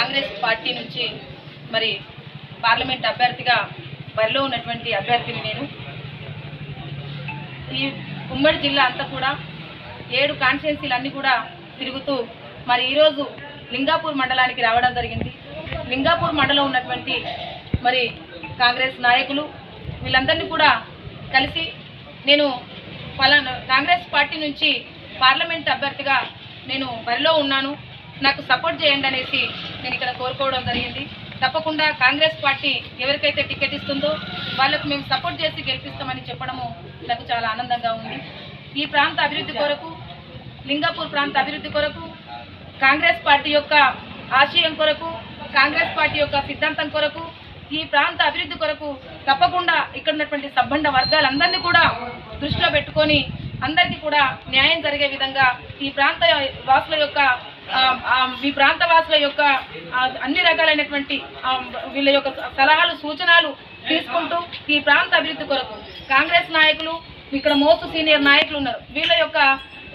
Congress party నుంచి మరి parliament అభ్యర్థిగా బరిలో ఉన్నటువంటి అభ్యర్థిని నేను. ఈ ఉమ్మడి జిల్లా అంతా కూడా ఏడు కాన్స్టిట్యున్సీలన్నీ కూడా తిరుగుతూ మరి ఈరోజు లింగాపూర్ మండలానికి రావడం జరిగింది. లింగాపూర్ మండలం ఉన్నటువంటి మరి కాంగ్రెస్ నాయకులు వీళ్ళందరినీ కూడా కలిసి నేను పలానా కాంగ్రెస్ పార్టీ నుంచి పార్లమెంట్ అభ్యర్థిగా నేను బరిలో ఉన్నాను. నాకు సపోర్ట్ చేయండి అనేసి నేను ఇక్కడ కోరుకోవడం జరిగింది. తప్పకుండా కాంగ్రెస్ పార్టీ ఎవరికైతే టికెట్ ఇస్తుందో వాళ్ళకు మేము సపోర్ట్ చేసి గెలిపిస్తామని చెప్పడము నాకు చాలా ఆనందంగా ఉంది. ఈ ప్రాంత అభివృద్ధి కొరకు లింగాపూర్ ప్రాంత అభివృద్ధి కొరకు కాంగ్రెస్ పార్టీ యొక్క ఆశయం కొరకు కాంగ్రెస్ పార్టీ యొక్క సిద్ధాంతం కొరకు ఈ ప్రాంత అభివృద్ధి కొరకు తప్పకుండా ఇక్కడ ఉన్నటువంటి సబ్బండ వర్గాలందరినీ కూడా దృష్టిలో పెట్టుకొని అందరికీ కూడా న్యాయం జరిగే విధంగా ఈ ప్రాంత వాసుల యొక్క మీ ప్రాంత వాసుల యొక్క అన్ని రకాలైనటువంటి వీళ్ళ యొక్క సలహాలు సూచనలు తీసుకుంటూ ఈ ప్రాంత అభివృద్ధి కొరకు కాంగ్రెస్ నాయకులు ఇక్కడ మోస్ట్ సీనియర్ నాయకులు ఉన్నారు. వీళ్ళ యొక్క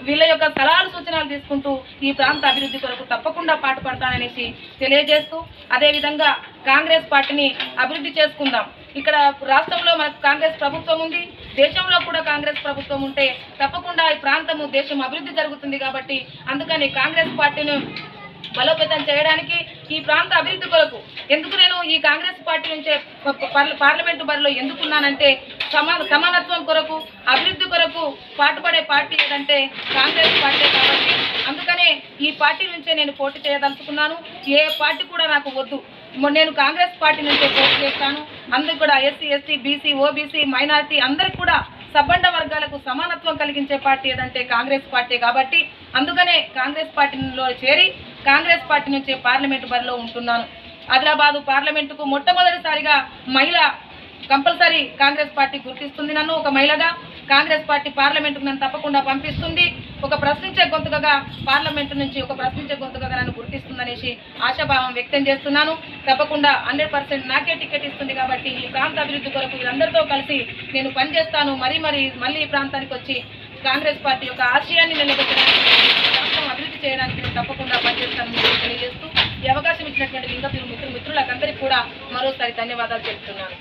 వీళ్ళ యొక్క సలహాలు సూచనలు తీసుకుంటూ ఈ ప్రాంత అభివృద్ధి కొరకు తప్పకుండా పాటుపడతాననేసి తెలియజేస్తూ అదేవిధంగా కాంగ్రెస్ పార్టీని అభివృద్ధి చేసుకుందాం. ఇక్కడ రాష్ట్రంలో మనకు కాంగ్రెస్ ప్రభుత్వం ఉంది దేశంలో కూడా కాంగ్రెస్ ప్రభుత్వం ఉంటే తప్పకుండా ఈ ప్రాంతము దేశం అభివృద్ధి జరుగుతుంది కాబట్టి అందుకని కాంగ్రెస్ పార్టీని బలోపేతం చేయడానికి ఈ ప్రాంత అభివృద్ధి కొరకు ఎందుకు నేను ఈ కాంగ్రెస్ పార్టీ నుంచే పార్లమెంటు బరిలో ఎందుకున్నానంటే సమా సమానత్వం కొరకు అభివృద్ధి కొరకు పాటుపడే పార్టీ ఏదంటే కాంగ్రెస్ పార్టీ కాబట్టి అందుకనే ఈ పార్టీ నుంచే నేను పోటీ చేయదలుచుకున్నాను. ఏ పార్టీ కూడా నాకు వద్దు. నేను కాంగ్రెస్ పార్టీ నుంచే పోటీ చేస్తాను. అందరికి కూడా SC ST BC OBC minority అందరికి కూడా సబ్బండ వర్గాలకు సమానత్వం కలిగించే పార్టీ ఏదంటే కాంగ్రెస్ పార్టీ కాబట్టి అందుకనే కాంగ్రెస్ పార్టీలో చేరి కాంగ్రెస్ పార్టీ నుంచే పార్లమెంటు బరిలో ఉంటున్నాను. ఆదిలాబాదు పార్లమెంటుకు మొట్టమొదటిసారిగా మహిళ కంపల్సరీ కాంగ్రెస్ పార్టీ గుర్తిస్తుంది నన్ను. ఒక మహిళగా కాంగ్రెస్ పార్టీ పార్లమెంటుకు నన్ను తప్పకుండా పంపిస్తుంది. ఒక ప్రశ్నించే గొంతుకగా పార్లమెంటు నుంచి ఒక ప్రశ్నించే గొంతుకగా నన్ను గుర్తిస్తుందనేసి ఆశాభావం వ్యక్తం చేస్తున్నాను. తప్పకుండా హండ్రెడ్ పర్సెంట్ నాకే టికెట్ ఇస్తుంది కాబట్టి ఈ ప్రాంత అభివృద్ధి కొరకు వీళ్ళందరితో కలిసి నేను పనిచేస్తాను. మరీ మరీ మళ్ళీ ఈ ప్రాంతానికి వచ్చి కాంగ్రెస్ పార్టీ యొక్క ఆశయాన్ని నిలబెట్టడానికి ప్రాంతం అభివృద్ధి చేయడానికి నేను తప్పకుండా మిత్రులకందరికీ కూడా మరోసారి ధన్యవాదాలు చెప్తున్నాను.